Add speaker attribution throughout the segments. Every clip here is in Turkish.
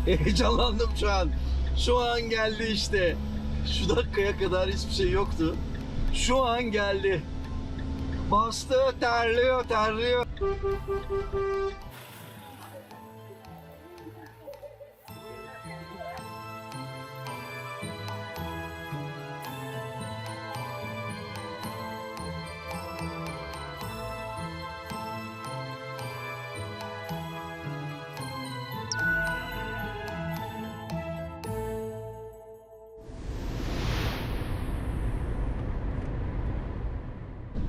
Speaker 1: Heyecanlandım şu an. Şu an geldi işte. Şu dakikaya kadar hiçbir şey yoktu. Şu an geldi. Bastı, terliyor, terliyor.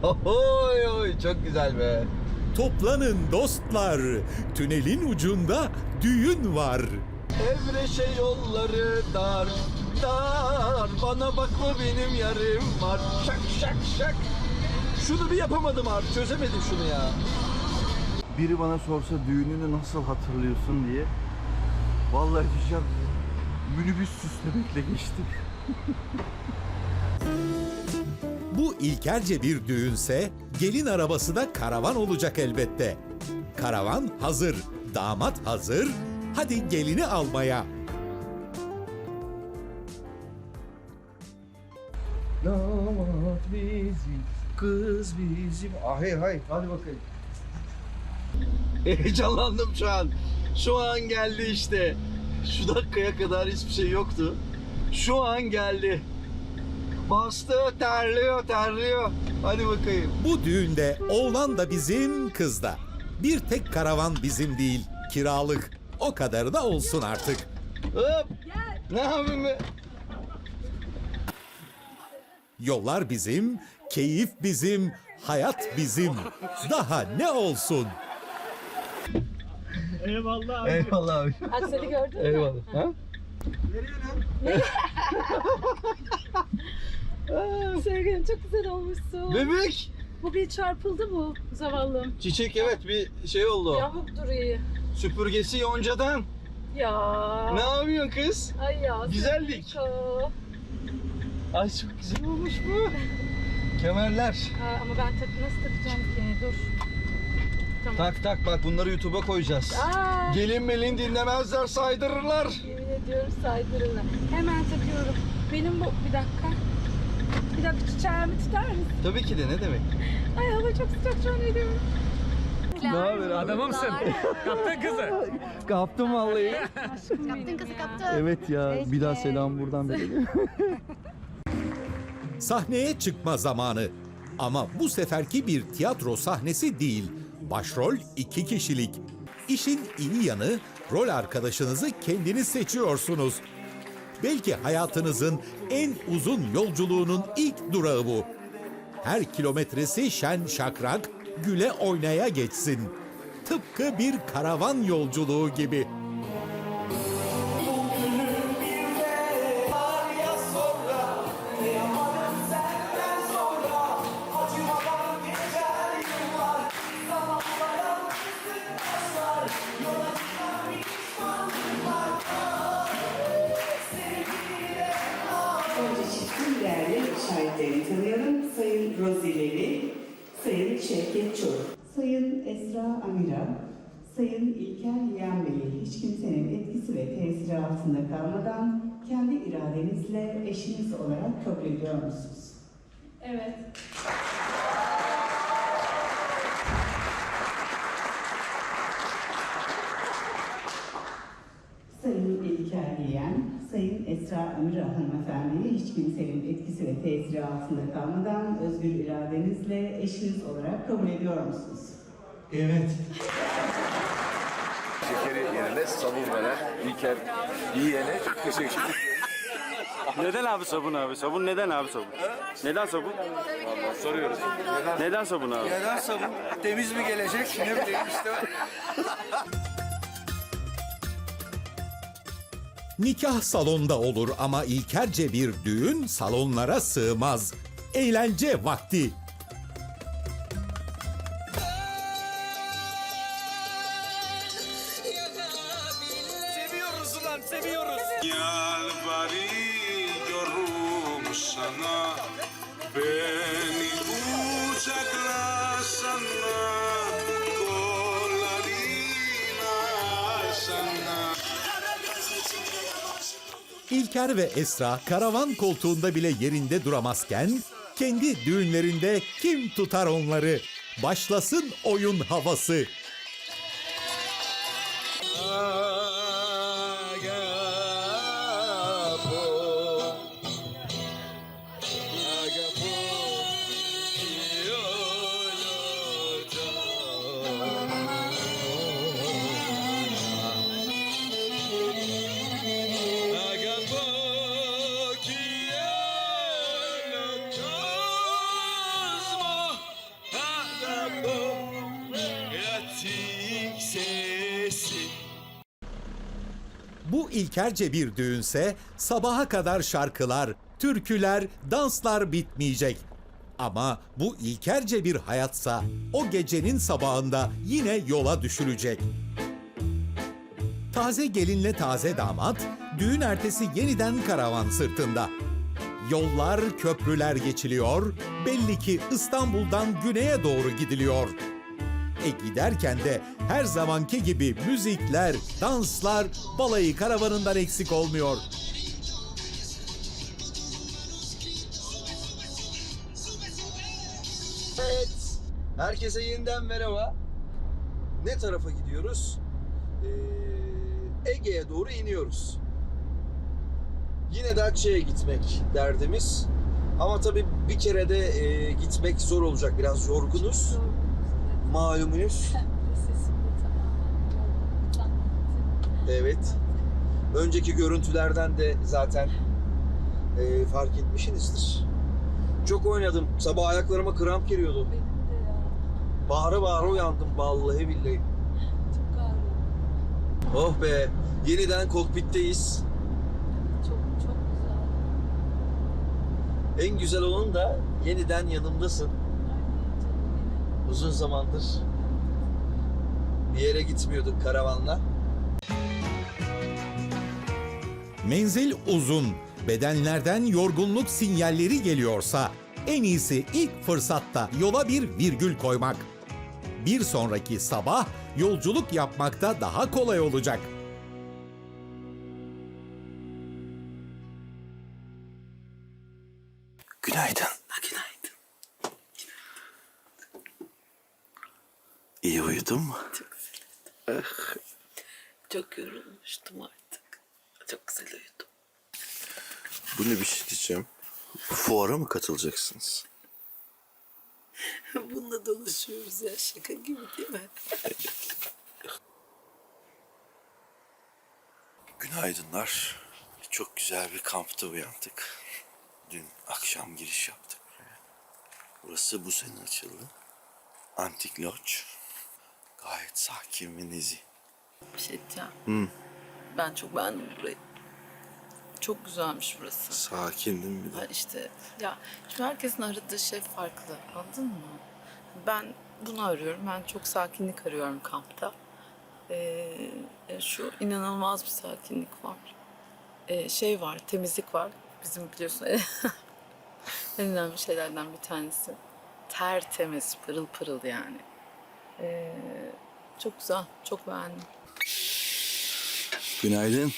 Speaker 1: Oy oy çok güzel be.
Speaker 2: Toplanın dostlar. Tünelin ucunda düğün var.
Speaker 1: Evreşe yolları dar, dar. Bana bakma benim yarım var. Şak şak şak. Şunu bir yapamadım abi. Çözemedim şunu ya. Biri bana sorsa düğününü nasıl hatırlıyorsun diye. Vallahi diyeceğim minibüs süslemekle geçtik.
Speaker 2: Bu ilkelce bir düğünse gelin arabası da karavan olacak elbette. Karavan hazır, damat hazır. Hadi gelini almaya.
Speaker 1: Damat bizim, kız bizim. Ah hey hay, hadi bakayım. Heyecanlandım şu an. Şu an geldi işte. Şu dakikaya kadar hiçbir şey yoktu. Şu an geldi. Bastı, terliyor, terliyor. Hadi bakayım.
Speaker 2: Bu düğünde oğlan da bizim, kız da. Bir tek karavan bizim değil, kiralık. O kadar da olsun artık.
Speaker 1: Hop. Ne yapayım be?
Speaker 2: Yollar bizim, keyif bizim, hayat bizim. Daha ne olsun?
Speaker 1: Eyvallah abi.
Speaker 3: Aksel'i gördün mü?
Speaker 1: Eyvallah. Ha?
Speaker 3: Sevgilim çok güzel olmuşsun.
Speaker 1: Bebek.
Speaker 3: Bu bir çarpıldı bu zavallım.
Speaker 1: Çiçek evet bir şey oldu.
Speaker 3: Yamuk duruyor.
Speaker 1: Süpürgesi yoncadan.
Speaker 3: Ya.
Speaker 1: Ne yapıyorsun kız?
Speaker 3: Ay ya.
Speaker 1: Güzellik.
Speaker 3: Sevgiko.
Speaker 1: Ay çok güzel olmuş bu. Kemerler.
Speaker 3: Ha, ama ben tak nasıl takacağım ki? Dur. Tamam.
Speaker 1: Tak tak bak bunları YouTube'a koyacağız.
Speaker 3: Aa,
Speaker 1: Gelin melin dinlemezler saydırırlar.
Speaker 3: yemin ediyorum saydırırlar. Hemen takıyorum. Benim bu bir dakika. Bir dakika çiçeğimi tutar mısın?
Speaker 1: Tabii ki de ne demek.
Speaker 3: Ay hava çok sıcak şu an ediyorum.
Speaker 1: Ne haber?
Speaker 4: Adamımsın. Kaptın kızı.
Speaker 1: Kaptım vallahi.
Speaker 3: Benim
Speaker 5: kızı kaptın.
Speaker 1: evet ya bir daha selam buradan verelim.
Speaker 2: Sahneye çıkma zamanı. Ama bu seferki bir tiyatro sahnesi değil. Başrol iki kişilik. İşin iyi yanı rol arkadaşınızı kendiniz seçiyorsunuz. Belki hayatınızın en uzun yolculuğunun ilk durağı bu. Her kilometresi şen şakrak, güle oynaya geçsin. Tıpkı bir karavan yolculuğu gibi.
Speaker 6: Esra Amira, Sayın İlker Yiyen Bey'i hiç kimsenin etkisi ve tesiri altında kalmadan kendi iradenizle eşiniz olarak kabul ediyor musunuz?
Speaker 3: Evet.
Speaker 6: Sayın İlker Yiyen, Sayın Esra Amira hanımefendiyi hiç kimsenin etkisi ve tesiri altında kalmadan özgür iradenizle eşiniz olarak kabul ediyor musunuz?
Speaker 7: Şekeri yerine sabun veren İlker yiyene çok teşekkür ederim.
Speaker 8: Neden abi sabun abi? Sabun neden abi sabun? Neden sabun?
Speaker 7: Soruyoruz.
Speaker 8: Neden sabun abi?
Speaker 4: Neden sabun? Temiz mi gelecek? Ne bileyim işte.
Speaker 2: Nikah salonda olur ama ilkerce bir düğün salonlara sığmaz. Eğlence vakti.
Speaker 4: Seviyoruz ulan seviyoruz.
Speaker 9: Yalvarıyorum sana Beni kucaklasana Kollarıyla sana
Speaker 2: İlker ve Esra karavan koltuğunda bile yerinde duramazken kendi düğünlerinde kim tutar onları? Başlasın oyun havası. İlkerce bir düğünse sabaha kadar şarkılar, türküler, danslar bitmeyecek. Ama bu ilkerce bir hayatsa o gecenin sabahında yine yola düşülecek. Taze gelinle taze damat düğün ertesi yeniden karavan sırtında. Yollar, köprüler geçiliyor, belli ki İstanbul'dan güneye doğru gidiliyor. E giderken de her zamanki gibi müzikler, danslar, balayı karavanından eksik olmuyor.
Speaker 1: Evet. Herkese yeniden merhaba. Ne tarafa gidiyoruz? Ee, Ege'ye doğru iniyoruz. Yine Datça'ya gitmek derdimiz. Ama tabii bir kere de e, gitmek zor olacak. Biraz yorgunuz. Malumunuz. Evet. Önceki görüntülerden de zaten e, fark etmişsinizdir. Çok oynadım. Sabah ayaklarıma kramp giriyordu.
Speaker 10: Benim de ya.
Speaker 1: Bağıra bağıra uyandım vallahi billahi.
Speaker 10: Çok ağrıyor.
Speaker 1: Oh be. Yeniden kokpitteyiz.
Speaker 10: Çok çok güzel.
Speaker 1: En güzel olan da yeniden yanımdasın. Uzun zamandır bir yere gitmiyorduk karavanla.
Speaker 2: Menzil uzun, bedenlerden yorgunluk sinyalleri geliyorsa en iyisi ilk fırsatta yola bir virgül koymak. Bir sonraki sabah yolculuk yapmakta daha kolay olacak.
Speaker 11: İyi uyudun mu?
Speaker 3: Çok yorulmuştum artık. Çok güzel uyudum.
Speaker 11: Bu ne bir şey diyeceğim. Fuara mı katılacaksınız?
Speaker 3: Bununla dolaşıyoruz ya şaka gibi değil mi?
Speaker 11: Günaydınlar. Çok güzel bir kampta uyandık. Dün akşam giriş yaptık. Burası bu sene açıldı. Antik Lodge. Gayet sakin ve nezih.
Speaker 3: Bir şey diyeceğim. Ben çok beğendim burayı. Çok güzelmiş burası.
Speaker 11: Sakin değil mi bir
Speaker 3: Ha
Speaker 11: de?
Speaker 3: işte ya şimdi herkesin aradığı şey farklı anladın mı? Ben bunu arıyorum. Ben çok sakinlik arıyorum kampta. Ee, e, şu inanılmaz bir sakinlik var. Ee, şey var, temizlik var. Bizim biliyorsun en önemli şeylerden bir tanesi. Tertemiz, pırıl pırıl yani. Ee, çok güzel, çok beğendim.
Speaker 11: Günaydın.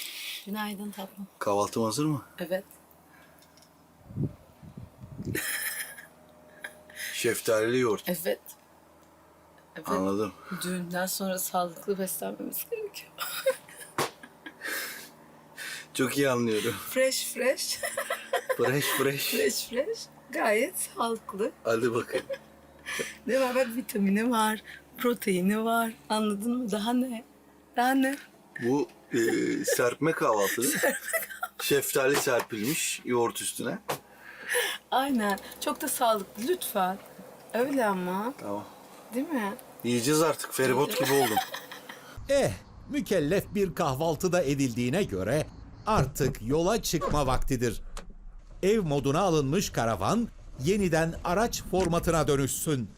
Speaker 3: Günaydın tatlım.
Speaker 11: Kahvaltım hazır mı?
Speaker 3: Evet.
Speaker 11: Şeftalili yoğurt.
Speaker 3: Evet. Evet.
Speaker 11: Anladım.
Speaker 3: Düğünden sonra sağlıklı beslenmemiz gerekiyor.
Speaker 11: Çok iyi anlıyorum.
Speaker 3: Fresh fresh.
Speaker 11: Fresh fresh.
Speaker 3: fresh fresh. Gayet sağlıklı.
Speaker 11: Hadi bakayım.
Speaker 3: Ne var bak vitamini var, proteini var. Anladın mı? Daha ne? Daha ne?
Speaker 11: Bu e, serpme kahvaltı? Şeftali serpilmiş yoğurt üstüne.
Speaker 3: Aynen. Çok da sağlıklı lütfen. Öyle ama.
Speaker 11: Tamam.
Speaker 3: Değil mi?
Speaker 11: Yiyeceğiz artık. Feribot gibi oldum.
Speaker 2: Eh, mükellef bir kahvaltıda edildiğine göre artık yola çıkma vaktidir. Ev moduna alınmış karavan yeniden araç formatına dönüşsün.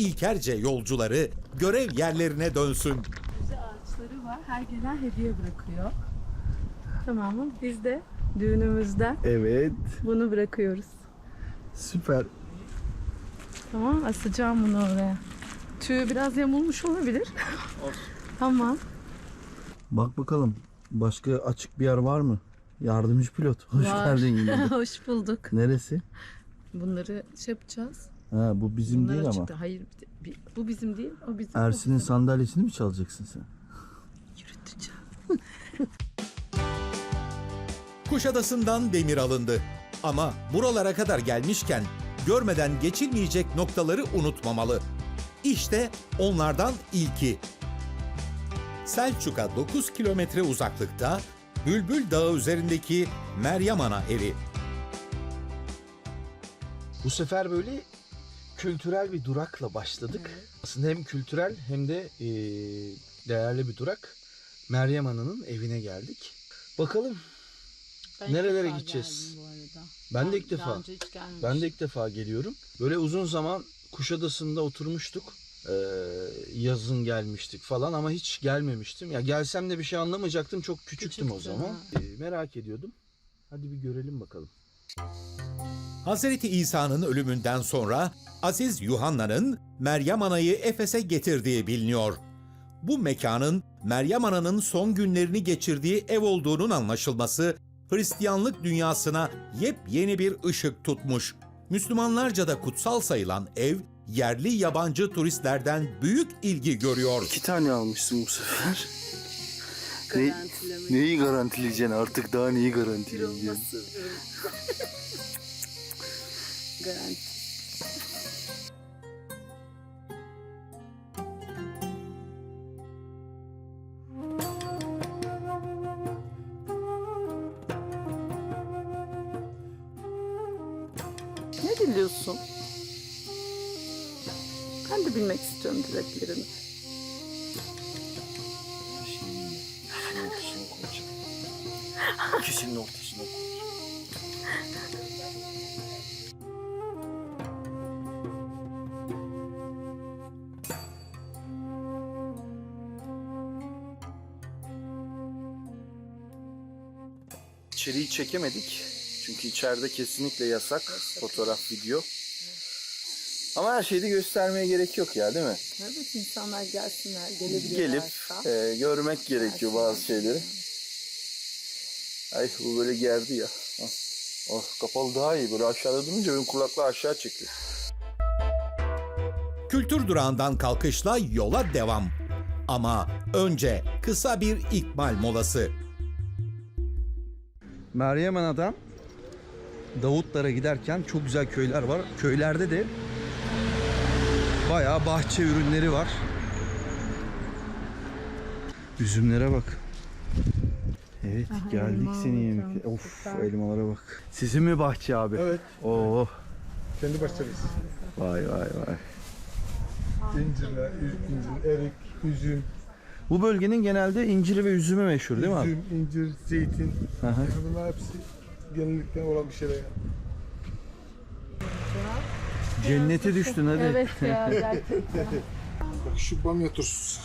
Speaker 2: İlkerce yolcuları görev yerlerine dönsün.
Speaker 10: Güzel ağaçları var. Her gelen hediye bırakıyor. Tamam mı? Biz de düğünümüzden
Speaker 1: Evet.
Speaker 10: bunu bırakıyoruz.
Speaker 1: Süper.
Speaker 10: Tamam asacağım bunu oraya. Tüyü biraz yamulmuş olabilir. tamam.
Speaker 1: Bak bakalım. Başka açık bir yer var mı? Yardımcı pilot. Hoş
Speaker 12: Var.
Speaker 1: geldin yine.
Speaker 12: Hoş bulduk.
Speaker 1: Neresi?
Speaker 12: Bunları şey yapacağız.
Speaker 1: Ha bu bizim
Speaker 12: Bunlar
Speaker 1: değil ama.
Speaker 12: açıkta. Hayır bu bizim değil. O bizim.
Speaker 1: Ersin'in sandalyesini mi çalacaksın sen?
Speaker 12: Yürüteceğim.
Speaker 2: Kuşadası'ndan demir alındı. Ama buralara kadar gelmişken görmeden geçilmeyecek noktaları unutmamalı. İşte onlardan ilki. Selçuk'a 9 kilometre uzaklıkta Bülbül Dağı üzerindeki Meryem Ana evi.
Speaker 1: Bu sefer böyle kültürel bir durakla başladık. Aslında hem kültürel hem de eee, değerli bir durak. Meryem Ana'nın evine geldik. Bakalım
Speaker 12: Ben
Speaker 1: Nerelere gideceğiz? Ben de ilk defa. ben de ilk defa geliyorum. Böyle uzun zaman Kuşadası'nda oturmuştuk. Eee, yazın gelmiştik falan ama hiç gelmemiştim. Ya gelsem de bir şey anlamayacaktım. Çok küçüktüm o
Speaker 12: Küçüktün,
Speaker 1: zaman. Eee, merak ediyordum. Hadi bir görelim bakalım.
Speaker 2: Hazreti İsa'nın ölümünden sonra Aziz Yuhanna'nın Meryem Ana'yı Efes'e getirdiği biliniyor. Bu mekanın Meryem Ana'nın son günlerini geçirdiği ev olduğunun anlaşılması Hristiyanlık dünyasına yepyeni bir ışık tutmuş. Müslümanlarca da kutsal sayılan ev yerli yabancı turistlerden büyük ilgi görüyor.
Speaker 1: İki tane almışsın bu sefer.
Speaker 12: Garantileme.
Speaker 1: Neyi garantileyeceksin artık daha neyi garantileyeceksin?
Speaker 12: Kırılması. Garanti. Ne diliyorsun? Ben de bilmek istiyorum dileklerini.
Speaker 1: İçeriği çekemedik. Çünkü içeride kesinlikle yasak fotoğraf, video. Ama her şeyi de göstermeye gerek yok ya değil mi?
Speaker 12: Evet insanlar gelsinler, gelebilirler.
Speaker 1: Gelip e, görmek gerekiyor bazı şeyleri. Ay bu böyle gerdi ya. Hah. Oh kapalı daha iyi. Böyle aşağıda durunca benim kulaklar aşağı çekiyor.
Speaker 2: Kültür durağından kalkışla yola devam. Ama önce kısa bir ikmal molası.
Speaker 1: Meryem Ana'dan Davutlara giderken çok güzel köyler var. Köylerde de bayağı bahçe ürünleri var. Üzümlere bak. Evet geldik senin yemek. Of elmalara bak. Sizin mi bahçe abi? Evet. Oo.
Speaker 9: Kendi bahçemiz.
Speaker 1: Vay vay vay.
Speaker 9: İncirler, incir, erik, üzüm,
Speaker 1: Bu bölgenin genelde inciri ve üzümü meşhur değil mi abi?
Speaker 9: üzüm, incir, zeytin.
Speaker 1: Hı hı.
Speaker 9: Yani bunlar hepsi genellikle olan bir şeyler. yani.
Speaker 1: Cennete düştün hadi.
Speaker 3: Evet ya gerçekten.
Speaker 9: Bak şu bamya turşusu.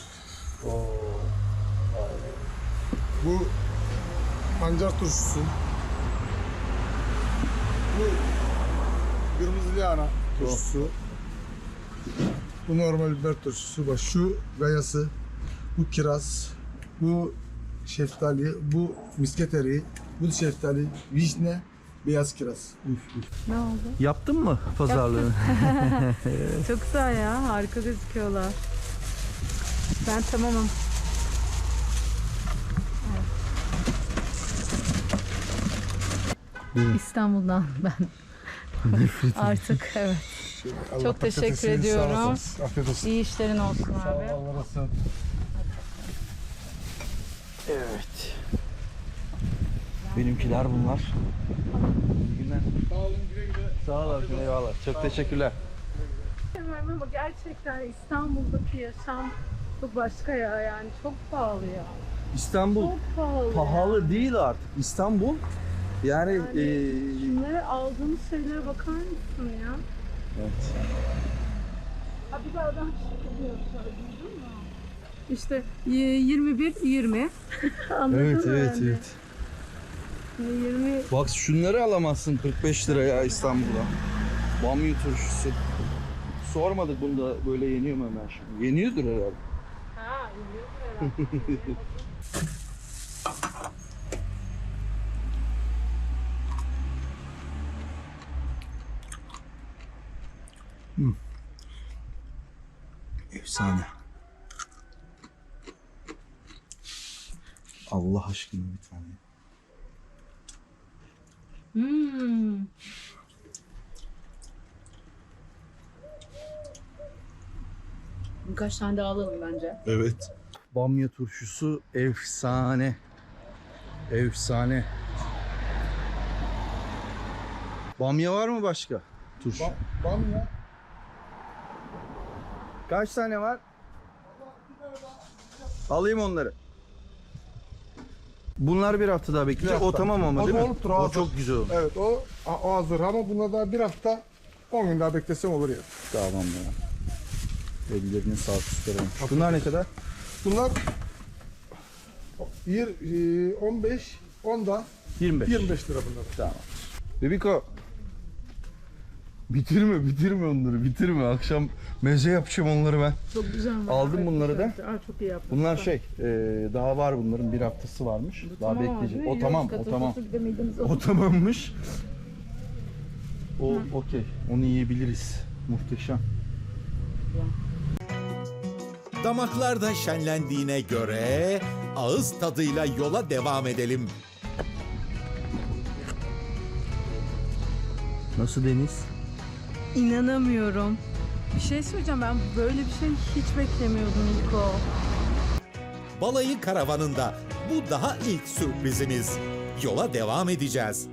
Speaker 9: Bu pancar turşusu. Bu kırmızı lahana turşusu. Bu normal biber turşusu. Bak şu gayası. Bu kiraz. Bu şeftali. Bu misket eriği. Bu şeftali. Vişne. Beyaz kiraz.
Speaker 3: ne oldu?
Speaker 1: Yaptın mı pazarlığını?
Speaker 3: Çok güzel ya. Harika gözüküyorlar. Ben tamamım. İstanbul'dan ben. Artık evet.
Speaker 9: Allah
Speaker 3: Çok teşekkür ediyorum.
Speaker 9: Afiyet olsun.
Speaker 3: İyi işlerin olsun
Speaker 9: Sağ ol,
Speaker 3: abi.
Speaker 9: Allah razı olsun.
Speaker 1: Evet. Benimkiler bunlar. İyi günler.
Speaker 9: Sağ olun güle güle.
Speaker 1: Sağ olasın eyvallah. Çok teşekkürler.
Speaker 3: Bilmiyorum ama gerçekten İstanbul'daki yaşam çok başka ya yani çok pahalı ya.
Speaker 1: İstanbul
Speaker 3: Çok pahalı. ya.
Speaker 1: pahalı değil artık. İstanbul yani,
Speaker 3: Yani
Speaker 1: eee,
Speaker 3: Şunlara aldığımız şeylere bakar mısın ya?
Speaker 1: evet.
Speaker 3: Ha bir de adam mu? İşte 21 20. Anladın
Speaker 1: evet,
Speaker 3: mı?
Speaker 1: Evet
Speaker 3: evet
Speaker 1: evet.
Speaker 3: 20
Speaker 1: Bak şunları alamazsın 45 liraya İstanbul'da. Bamya turşusu. Sormadık bunda böyle yeniyor mu hemen şimdi? Yeniyordur herhalde.
Speaker 3: Ha, yeniyordur herhalde. Hmm.
Speaker 1: Efsane. Allah aşkına bir tane.
Speaker 3: Hmm. Birkaç tane daha alalım bence.
Speaker 1: Evet. Bamya turşusu efsane. Efsane. Bamya var mı başka? Turşu.
Speaker 9: Ba- Bamya.
Speaker 1: Kaç tane var? Alayım onları. Bunlar bir hafta daha bekleyecek. O
Speaker 9: hafta.
Speaker 1: tamam ama
Speaker 9: O
Speaker 1: değil mi?
Speaker 9: olup
Speaker 1: O
Speaker 9: hazır.
Speaker 1: çok güzel olur.
Speaker 9: Evet o, o hazır ama buna da bir hafta 10 gün daha beklesem olur ya.
Speaker 1: Tamam ya. Ellerinin sağ üstleri. Bunlar ne kadar?
Speaker 9: Bunlar yir- e, 15, 10 da
Speaker 1: 25.
Speaker 9: 25 lira bunlar.
Speaker 1: Tamam. Bebiko. Bitirme bitirme onları bitirme. Akşam meze yapacağım onları ben.
Speaker 3: Çok güzel.
Speaker 1: Aldım bunları da.
Speaker 3: Aa, çok iyi yaptın.
Speaker 1: Bunlar şey e, daha var bunların bir haftası varmış. daha
Speaker 3: Tamam
Speaker 1: bekleyecek. O tamam o tamam. O tamammış. O okey. Onu yiyebiliriz. Muhteşem.
Speaker 2: Damaklarda şenlendiğine göre ağız tadıyla yola devam edelim.
Speaker 1: Nasıl Deniz?
Speaker 3: İnanamıyorum. Bir şey söyleyeceğim ben böyle bir şey hiç beklemiyordum Niko.
Speaker 2: Balayı karavanında bu daha ilk sürprizimiz. Yola devam edeceğiz.